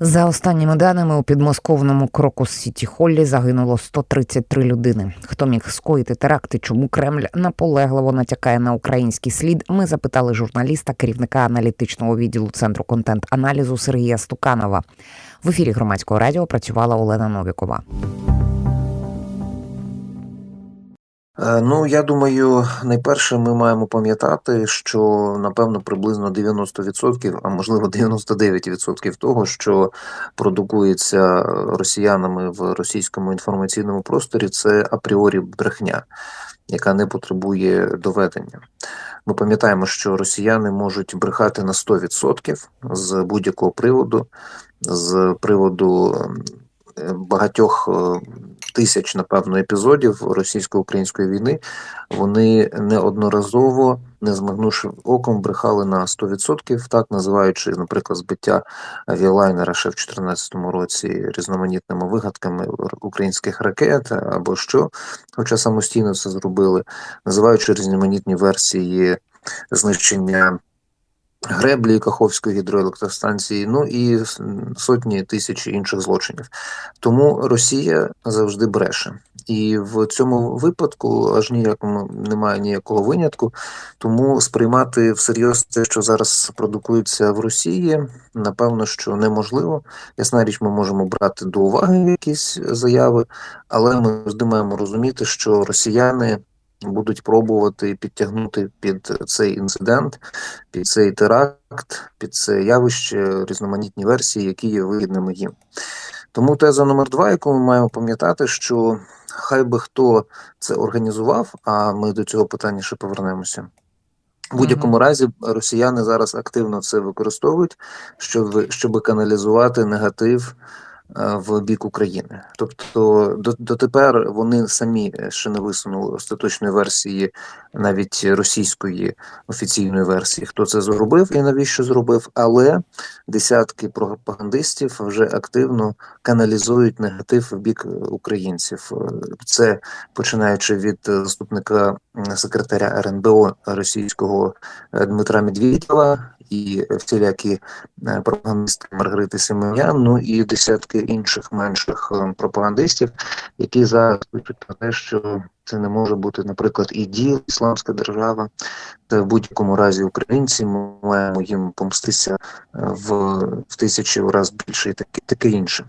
За останніми даними у підмосковному Крокус Сіті Холлі загинуло 133 людини. Хто міг скоїти теракти? Чому Кремль наполегливо натякає на український слід? Ми запитали журналіста, керівника аналітичного відділу центру контент-аналізу Сергія Стуканова. В ефірі громадського радіо працювала Олена Новікова. Ну, я думаю, найперше ми маємо пам'ятати, що напевно приблизно 90%, а можливо 99% того, що продукується росіянами в російському інформаційному просторі, це апріорі брехня, яка не потребує доведення. Ми пам'ятаємо, що росіяни можуть брехати на 100% з будь-якого приводу, з приводу е, багатьох е, тисяч, напевно, епізодів російсько-української війни, вони неодноразово, не змигнувши оком, брехали на 100%, так називаючи, наприклад, збиття авіалайнера ще в 2014 році різноманітними вигадками українських ракет або що, хоча самостійно це зробили, називаючи різноманітні версії знищення. Греблі Каховської гідроелектростанції, ну і сотні тисяч інших злочинів. Тому Росія завжди бреше, і в цьому випадку аж ніякому немає ніякого винятку. Тому сприймати всерйоз те, що зараз продукується в Росії, напевно, що неможливо. Ясна річ, ми можемо брати до уваги якісь заяви, але ми завжди маємо розуміти, що росіяни будуть пробувати підтягнути під цей інцидент, під цей теракт, під це явище різноманітні версії, які є вигідними їм. Тому теза номер два, яку ми маємо пам'ятати, що хай би хто це організував, а ми до цього питання ще повернемося. В будь-якому разі росіяни зараз активно це використовують, щоб щоб каналізувати негатив в бік України. Тобто до, дотепер вони самі ще не висунули остаточної версії, навіть російської офіційної версії, хто це зробив і навіщо зробив, але десятки пропагандистів вже активно каналізують негатив в бік українців. Це починаючи від заступника секретаря РНБО російського Дмитра Медведєва і всілякі пропагандистки Маргарити Семенян, ну і десятки інших менших пропагандистів, які зараз пишуть про те, що це не може бути, наприклад, і діл Ісламська держава, та в будь-якому разі українці ми маємо їм помститися в, в тисячі раз більше і таке інше.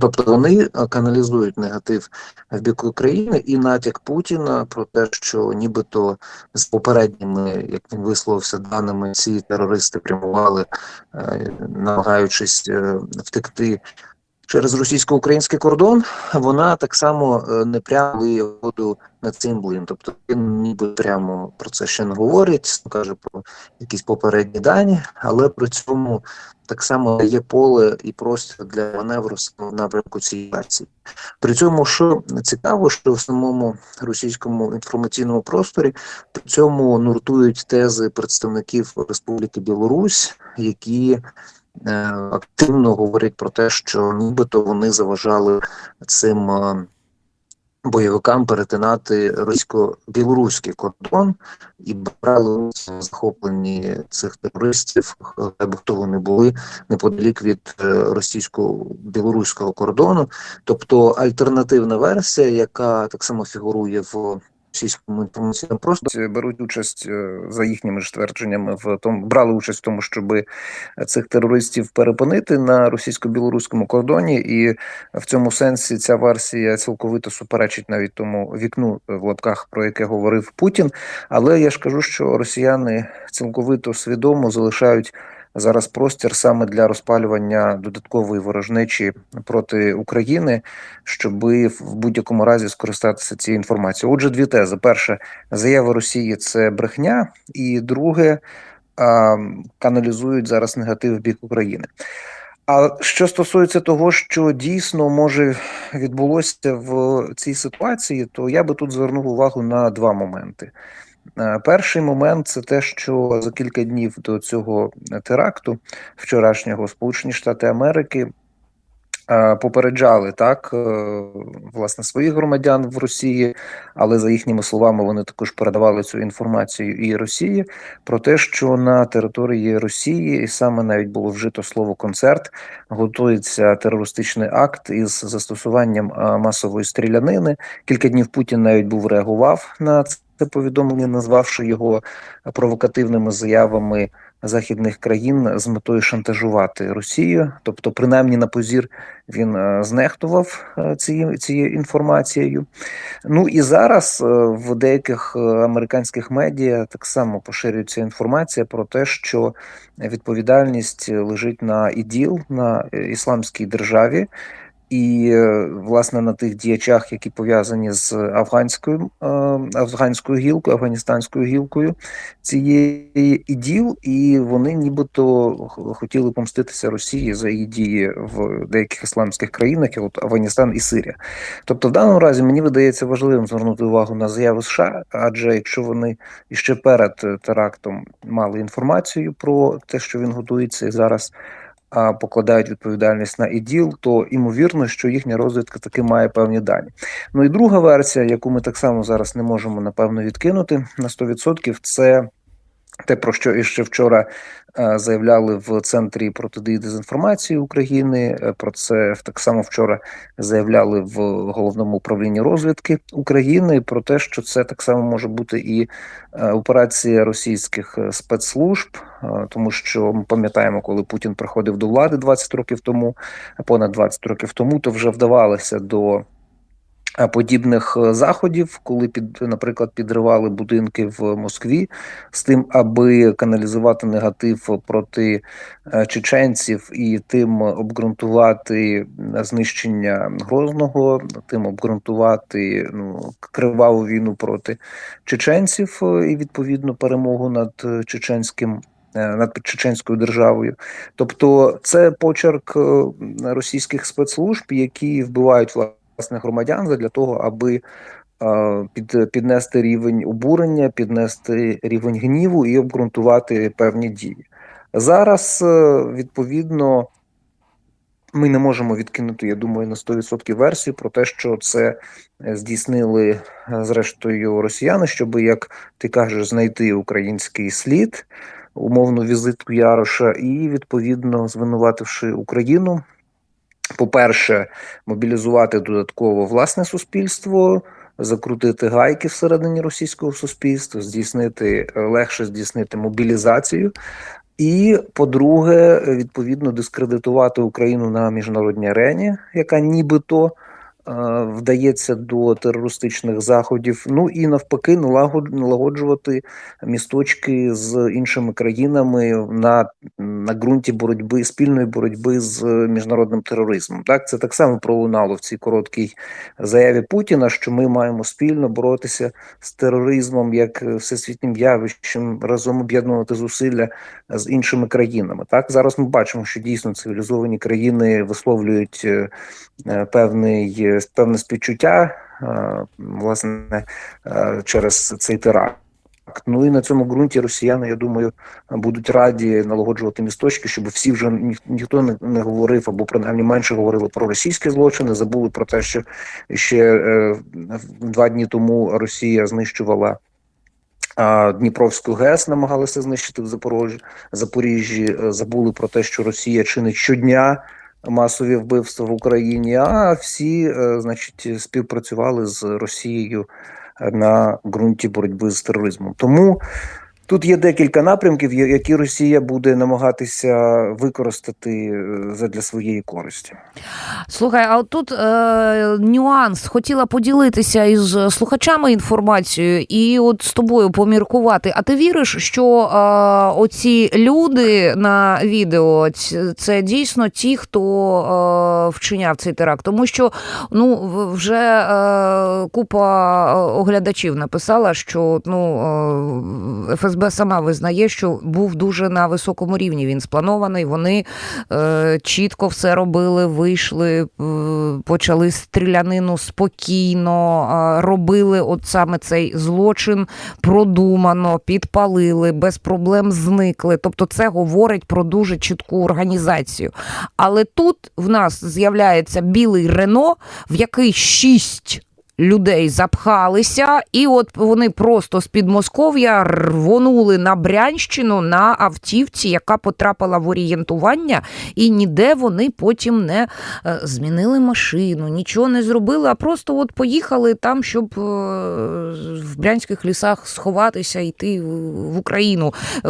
Тобто вони каналізують негатив в бік України і натяк Путіна про те, що нібито з попередніми, як він висловився, даними ці терористи прямували, намагаючись втекти через російсько-український кордон, вона так само не прямо воду на цим блин. Тобто він ніби прямо про це ще не говорить, каже про якісь попередні дані, але при цьому так само є поле і простір для маневру в напрямку цієї версії. При цьому, що цікаво, що в самому російському інформаційному просторі при цьому нуртують тези представників Республіки Білорусь, які активно говорять про те, що нібито вони заважали цим бойовикам перетинати російсько-білоруський кордон і брали захопленні цих терористів, хай хто вони були неподалік від російсько-білоруського кордону. Тобто альтернативна версія, яка так само фігурує в російському інформаційному просторі беруть участь за їхніми ж твердженнями в тому, брали участь в тому, щоб цих терористів перепинити на російсько-білоруському кордоні, і в цьому сенсі ця версія цілковито суперечить навіть тому вікну в лапках, про яке говорив Путін. Але я ж кажу, що росіяни цілковито свідомо залишають зараз простір саме для розпалювання додаткової ворожнечі проти України, щоб в будь-якому разі скористатися цією інформацією. Отже, дві тези: перше, заява Росії це брехня, і друге каналізують зараз негатив в бік України. А що стосується того, що дійсно може відбулося в цій ситуації, то я би тут звернув увагу на два моменти. Перший момент це те, що за кілька днів до цього теракту вчорашнього Сполучені Штати Америки е, попереджали так е, власне своїх громадян в Росії, але за їхніми словами вони також передавали цю інформацію і Росії про те, що на території Росії, і саме навіть було вжито слово концерт, готується терористичний акт із застосуванням е, масової стрілянини. Кілька днів Путін навіть був реагував на це повідомлення, назвавши його провокативними заявами західних країн з метою шантажувати Росію. Тобто, принаймні на позір він е, знехтував е, цією цією інформацією. Ну і зараз е, в деяких е, американських медіа так само поширюється інформація про те, що відповідальність лежить на іділ на е, ісламській державі. І е, власне на тих діячах, які пов'язані з афганською е, афганською гілкою, афганістанською гілкою цієї іділ, і вони нібито хотіли помститися Росії за її дії в деяких ісламських країнах, як от Афганістан і Сирія. Тобто, в даному разі мені видається важливим звернути увагу на заяви США, адже якщо вони іще перед терактом мали інформацію про те, що він готується, і зараз покладають відповідальність на іділ, то ймовірно, що їхня розвідка таки має певні дані. Ну і друга версія, яку ми так само зараз не можемо напевно відкинути на 100%, це те, про що іще вчора заявляли в центрі протидії дезінформації України. Е, Про це так само вчора заявляли в головному управлінні розвідки України. Про те, що це так само може бути і е, операція російських е, спецслужб, е, тому що ми пам'ятаємо, коли Путін приходив до влади 20 років тому, понад 20 років тому, то вже вдавалося до е, подібних е, заходів, коли під, наприклад, підривали будинки в Москві з тим, аби каналізувати негатив проти е, чеченців і тим обґрунтувати знищення Грозного, тим обґрунтувати ну, криваву війну проти чеченців е, і відповідно перемогу над е, чеченським. е, Над чеченською державою, тобто це почерк е, російських спецслужб, які вбивають власне громадян для того, аби під, піднести рівень обурення, піднести рівень гніву і обґрунтувати певні дії. Зараз, е, відповідно, ми не можемо відкинути, я думаю, на 100% версію про те, що це е, здійснили е, зрештою росіяни, щоб, як ти кажеш, знайти український слід, умовну візитку Яроша, і відповідно звинувативши Україну. По-перше, мобілізувати додатково власне суспільство, закрутити гайки всередині російського суспільства, здійснити е, легше здійснити мобілізацію. І по-друге, відповідно дискредитувати Україну на міжнародній арені, яка нібито вдається до терористичних заходів. Ну і навпаки, налагод- налагоджувати місточки з іншими країнами на, на ґрунті боротьби спільної боротьби з міжнародним тероризмом. Так, це так само пролунало в цій короткій заяві Путіна, що ми маємо спільно боротися з тероризмом як всесвітнім явищем, разом об'єднувати зусилля з іншими країнами. Так зараз ми бачимо, що дійсно цивілізовані країни висловлюють е, е, певний певне співчуття е, власне е, через цей теракт. Ну і на цьому ґрунті росіяни, я думаю, будуть раді налагоджувати місточки, щоб всі вже ні, ніхто не, не говорив або принаймні менше говорили про російські злочини, забули про те, що ще е, два дні тому Росія знищувала Дніпровську ГЕС, намагалися знищити в Запорожжі, Запоріжжі. Е, Забули про те, що Росія чинить щодня масові вбивства в Україні. А всі, е, значить, співпрацювали з Росією е, на ґрунті боротьби з тероризмом. Тому тут є декілька напрямків, які Росія буде намагатися використати е, задля своєї користі. Слухай, а от тут е, нюанс. Хотіла поділитися із слухачами інформацією і от з тобою поміркувати. А ти віриш, що е, оці люди на відео це дійсно ті, хто е, вчиняв цей теракт? Тому що ну вже е, купа е, оглядачів написала, що ну е, ФСБ ФСБ сама визнає, що був дуже на високому рівні. Він спланований. Вони е, чітко все робили, вийшли, е, почали стрілянину спокійно, е, робили от саме цей злочин продумано, підпалили, без проблем зникли. Тобто, це говорить про дуже чітку організацію. Але тут в нас з'являється білий Рено, в який шість людей запхалися, і от вони просто з Підмосков'я рвонули на Брянщину на автівці, яка потрапила в орієнтування, і ніде вони потім не е, змінили машину, нічого не зробили, а просто от поїхали там, щоб е, в брянських лісах сховатися, йти в Україну. Е,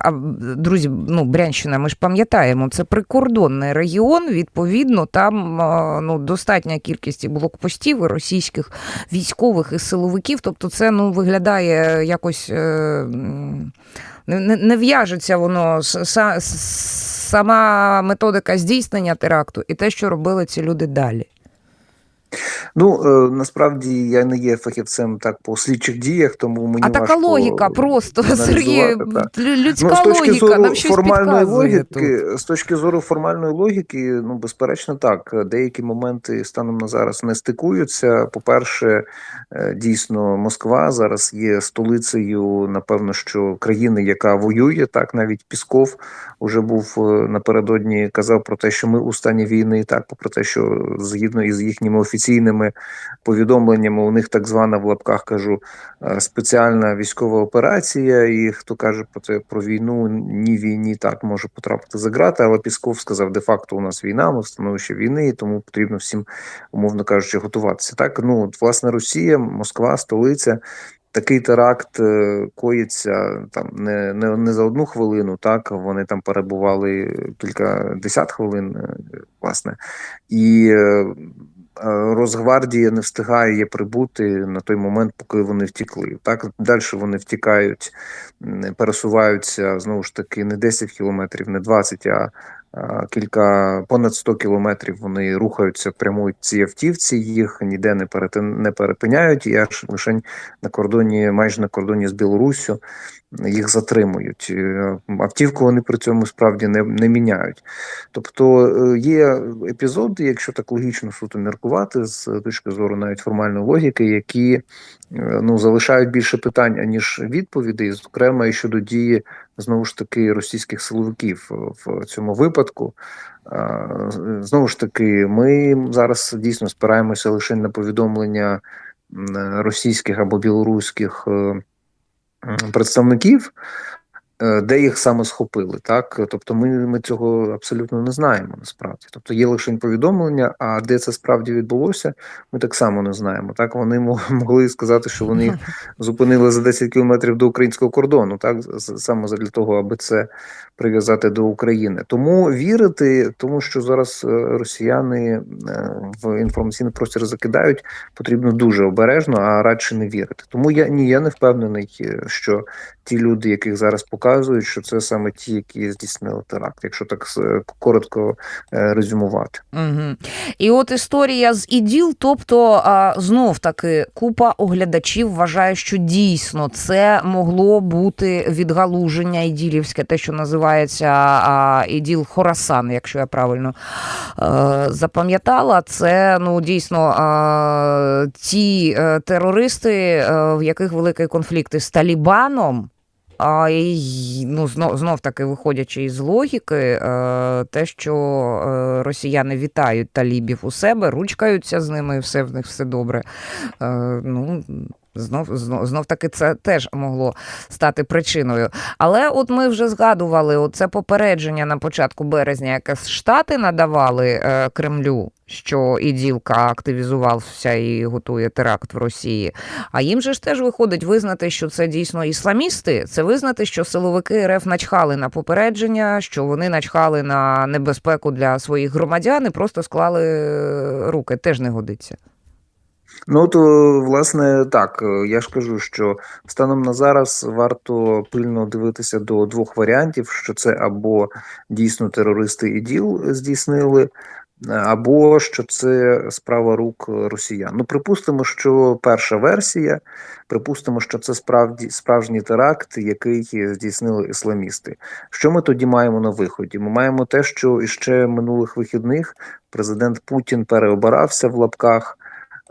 А друзі, ну Брянщина, ми ж пам'ятаємо, це прикордонний регіон. Відповідно, там ну достатня кількість блокпостів і російських військових і силовиків. Тобто, це ну виглядає якось е, не, не, в'яжеться воно сама методика здійснення теракту і те, що робили ці люди далі. Ну е, насправді я не є фахівцем так по слідчих діях, тому мені А така логіка просто Сергій, людська Ну, з точки логіка, зору нам щось формальної підказує тут. з точки зору формальної логіки, ну безперечно, так деякі моменти станом на зараз не стикуються. По-перше, е, дійсно, Москва зараз є столицею, напевно, що країни, яка воює, так навіть Пісков уже був е, напередодні, казав про те, що ми у стані війни, так попри те, що згідно із їхніми офіційними повідомленнями, у них так звана в лапках кажу е, спеціальна військова операція, і хто каже про це про війну, ні війні так може потрапити за грати. Але Пісков сказав, де-факто у нас війна, ми в становищі війни, і тому потрібно всім, умовно кажучи, готуватися. Так, ну от, власне, Росія, Москва, столиця. Такий теракт е, коїться там не, не, не за одну хвилину, так вони там перебували кілька десят хвилин, е, власне, і Росгвардія не встигає прибути на той момент, поки вони втікли. Так далі вони втікають, пересуваються знову ж таки не 10 кілометрів, не 20, а а, кілька понад 100 кілометрів вони рухаються, прямують ці автівці, їх ніде не перетин, не перепиняють, і аж лише на кордоні, майже на кордоні з Білоруссю їх затримують. Е, Автівку вони при цьому справді не, не міняють. Тобто е, є епізоди, якщо так логічно суто міркувати, з точки зору навіть формальної логіки, які е, ну залишають більше питань аніж відповідей, зокрема і щодо дії знову ж таки російських силовиків в цьому випадку. Знову ж таки, ми зараз дійсно спираємося лише на повідомлення російських або білоруських е, представників, де їх саме схопили. Так, тобто, ми, ми цього абсолютно не знаємо насправді. Тобто є лише повідомлення, а де це справді відбулося, ми так само не знаємо. Так вони мо- могли сказати, що вони їх зупинили за 10 кілометрів до українського кордону, так саме для того, аби це прив'язати до України. Тому вірити, тому що зараз е, росіяни е, в інформаційний простір закидають, потрібно дуже обережно, а радше не вірити. Тому я ні, я не впевнений, е, що ті люди, яких зараз показують, що це саме ті, які здійснили теракт, якщо так коротко е, резюмувати. Угу. І от історія з іділ, тобто знов таки купа оглядачів вважає, що дійсно це могло бути відгалуження іділівське, те, що називається іділ Хорасан, якщо я правильно е, запам'ятала. Це ну дійсно ті е, терористи, в яких великий конфлікт із Талібаном. А ну, знов, знов таки виходячи із логіки, е, те, що е, росіяни вітають талібів у себе, ручкаються з ними, і все в них все добре. Е, ну, Знов, знов, знов таки це теж могло стати причиною. Але от ми вже згадували оце попередження на початку березня, яке Штати надавали е, Кремлю, що іділка активізувався і готує теракт в Росії. А їм же ж теж виходить визнати, що це дійсно ісламісти. Це визнати, що силовики РФ начхали на попередження, що вони начхали на небезпеку для своїх громадян і просто склали е, руки. Теж не годиться. Ну то власне так. е, Я ж кажу, що станом на зараз варто пильно дивитися до двох варіантів: що це або дійсно терористи іділ здійснили е, або що це справа рук росіян. Ну, припустимо, що перша версія, припустимо, що це справді справжній теракт, який здійснили ісламісти. Що ми тоді маємо на виході? Ми маємо те, що іще минулих вихідних президент Путін переобирався в лапках.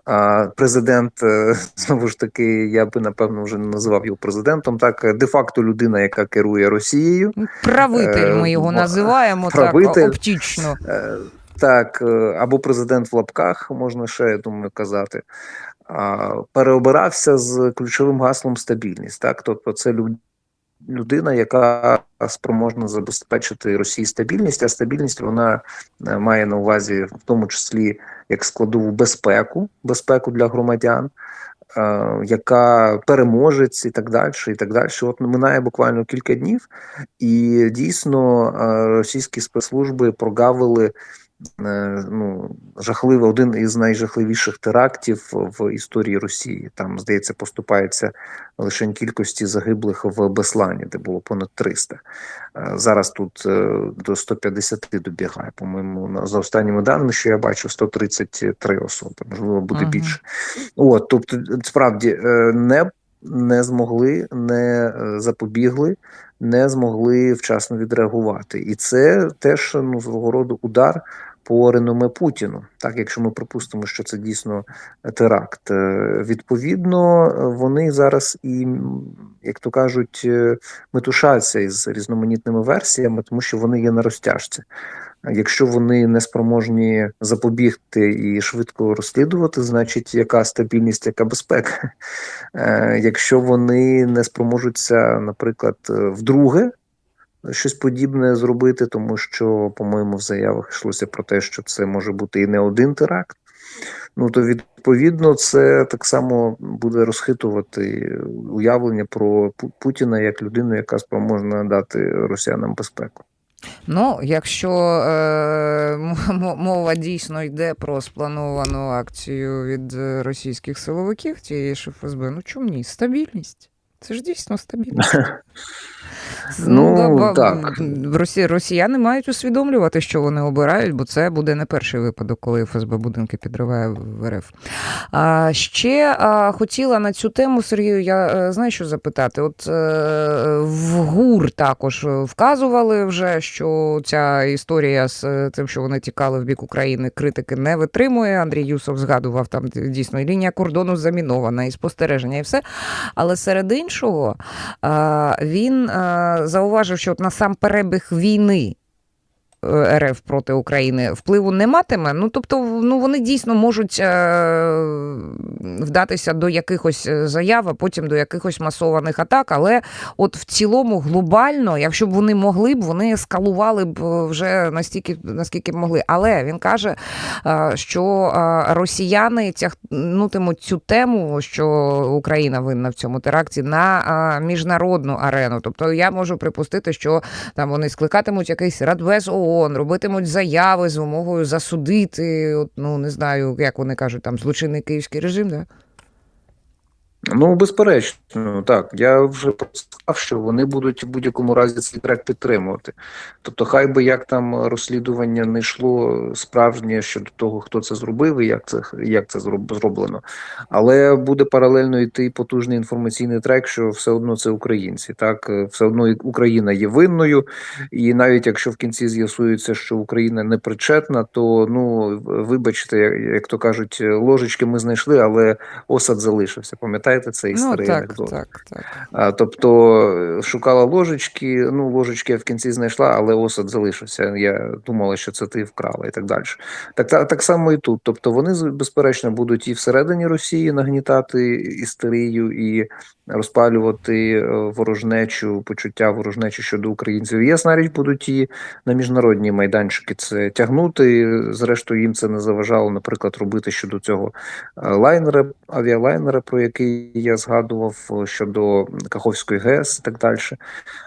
А президент е, знову ж таки, я би напевно вже не називав його президентом. Так, де-факто людина, яка керує Росією, Правитель ми Е, його називаємо правитель. так оптічно. Е, Так, е, або президент в лапках, можна ще, я думаю, казати. Переобирався з ключовим гаслом стабільність. Так, тобто це лю- людина, яка спроможна забезпечити Росії стабільність, а стабільність вона е, має на увазі в тому числі як складову безпеку, безпеку для громадян. е, Яка переможець і так далі, і так далі. От минає буквально кілька днів, і дійсно е, російські спецслужби прогавили ну, жахливий, один із найжахливіших терактів в історії Росії. Там, здається, поступається лише кількості загиблих в Беслані, де було понад 300. Е, Зараз тут е, до 150 добігає. По-моєму, за останніми даними, що я бачу, 133 особи, можливо, буде Мгм. більше. От, тобто, справді е, не, не змогли, не е, запобігли, не змогли вчасно відреагувати. І це теж ну, свого роду удар по реноме Путіну. Так, якщо ми припустимо, що це дійсно теракт. Е, Відповідно, вони зараз і, як то кажуть, е, метушаться із різноманітними версіями, тому що вони є на розтяжці. Якщо вони не спроможні запобігти і швидко розслідувати, значить яка стабільність, яка безпека. Е, Якщо вони не спроможуться, наприклад, вдруге щось подібне зробити, тому що, по-моєму, в заявах йшлося про те, що це може бути і не один теракт. Ну то відповідно це так само буде розхитувати уявлення про Путіна як людину, яка спроможна дати росіянам безпеку. Ну, якщо е, мова дійсно йде про сплановану акцію від російських силовиків тієї ж ФСБ, ну чому ні? Стабільність. Це ж дійсно стабільність. Ну, ба- так. Росі, росіяни мають усвідомлювати, що вони обирають, бо це буде не перший випадок, коли ФСБ будинки підриває в РФ. А, ще а, хотіла на цю тему, Сергію, я е, знаю, що запитати. От е, в ГУР також вказували вже, що ця історія з е, тим, що вони тікали в бік України, критики не витримує. Андрій Юсов згадував там дійсно і лінія кордону замінована, і спостереження, і все. Але серед іншого а, він а, зауважив, що от на сам перебіг війни. Е, РФ проти України впливу не матиме. Ну тобто, ну вони дійсно можуть е, вдатися до якихось е, заяв, а потім до якихось масованих атак. Але от в цілому глобально, якщо б вони могли б, вони ескалували б вже настільки, наскільки б могли. Але він каже, що росіяни тягнутимуть цю тему, що Україна винна в цьому теракті на міжнародну арену. Тобто я можу припустити, що там вони скликатимуть якийсь радбез ООН, робитимуть заяви з вимогою засудити. От, ну не знаю, як вони кажуть, там злочинний київський режим. Да? Ну, безперечно, так. Я вже сказав, що вони будуть в будь-якому разі цей трек підтримувати. Тобто, хай би як там розслідування не йшло справжнє щодо того, хто це зробив і як це як це зроблено. Але буде паралельно йти потужний інформаційний трек, що все одно це українці. Так, все одно Україна є винною, і навіть якщо в кінці з'ясується, що Україна не причетна, то ну вибачте, як, як то кажуть, ложечки ми знайшли, але осад залишився. Пам'ятаєте цей Ну старий так, анекдот? так, так. А, тобто шукала ложечки, ну ложечки я в кінці знайшла, але осад залишився. Я думала, що це ти вкрала і так далі. Так, та, так само і тут. Тобто вони безперечно будуть і всередині Росії нагнітати істерію і розпалювати е, ворожнечу, почуття ворожнечі щодо українців. Ясна річ, будуть і на міжнародні майданчики це тягнути. Зрештою, їм це не заважало, наприклад, робити щодо цього е, лайнера, авіалайнера, про який я згадував е, щодо Каховської ГЕС і так далі.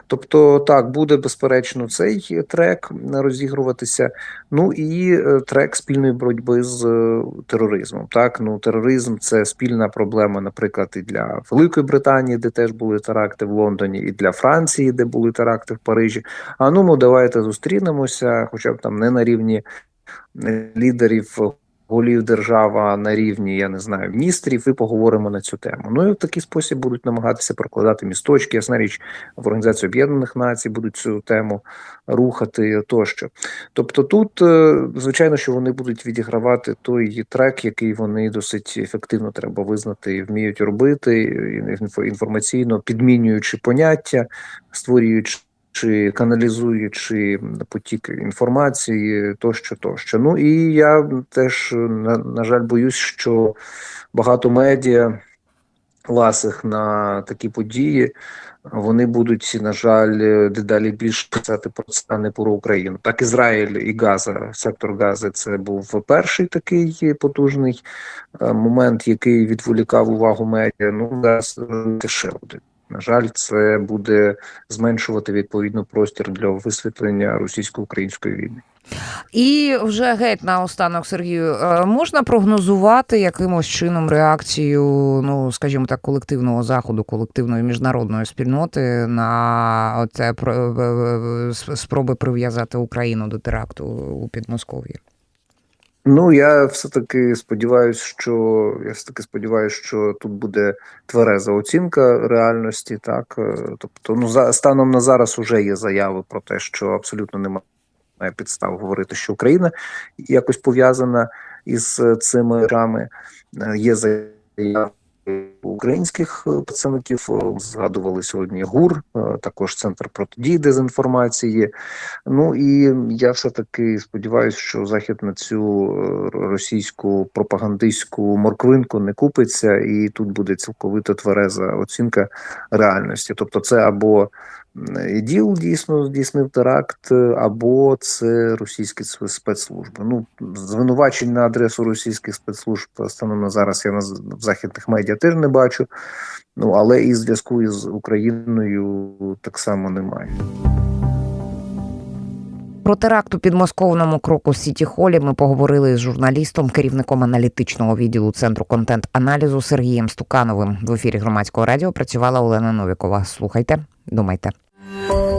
Тобто, так, буде безперечно цей трек розігруватися. Ну і трек спільної боротьби з тероризмом. Так, ну тероризм це спільна проблема, наприклад, і для Великої Британії, де теж були теракти в Лондоні, і для Франції, де були теракти в Парижі. А ну, ну давайте зустрінемося, хоча б там не на рівні лідерів голів держава на рівні, я не знаю, міністрів, і поговоримо на цю тему. Ну і в такий спосіб будуть намагатися прокладати місточки. Ясна річ в Організації Об'єднаних Націй будуть цю тему рухати тощо. Тобто, тут е, звичайно, що вони будуть відігравати той трек, який вони досить ефективно треба визнати і вміють робити інформаційно підмінюючи поняття, створюючи. Чи каналізуючи потік інформації тощо, тощо. Ну і я теж на, на жаль боюсь, що багато медіа ласих на такі події вони будуть, на жаль, дедалі більше писати про це не про Україну. Так Ізраїль і Газа, сектор Гази, це був перший такий потужний е, момент, який відволікав увагу медіа. Ну зараз е, ще один. На жаль, це буде зменшувати відповідно простір для висвітлення російсько-української війни. І вже геть наостанок, Сергію, е, можна прогнозувати якимось чином реакцію, ну скажімо так, колективного заходу, колективної міжнародної спільноти на це е, е, спроби прив'язати Україну до теракту у Підмосков'ї? Ну я все таки сподіваюся, що я все таки сподіваюся, що тут буде твереза оцінка реальності. Так, Е, тобто, ну за станом на зараз уже є заяви про те, що абсолютно немає підстав говорити, що Україна якось пов'язана із е, цими речами. Е, Є заяви українських е, представників. е, Згадували сьогодні ГУР, е, також центр протидії дезінформації. Ну і я все таки сподіваюся, що захід на цю російську пропагандистську морквинку не купиться, і тут буде цілковито твереза оцінка реальності. Тобто, це або іділ дійсно здійснив теракт, е, або це російські спецслужби. Ну звинувачень на адресу російських спецслужб станом на зараз я на в західних медіа теж не бачу. Ну але і зв'язку із Україною так само немає. Про теракт у підмосковному кроку Сіті Холі ми поговорили з журналістом, керівником аналітичного відділу центру контент-аналізу Сергієм Стукановим. В ефірі громадського радіо працювала Олена Новікова. Слухайте, думайте. 嗯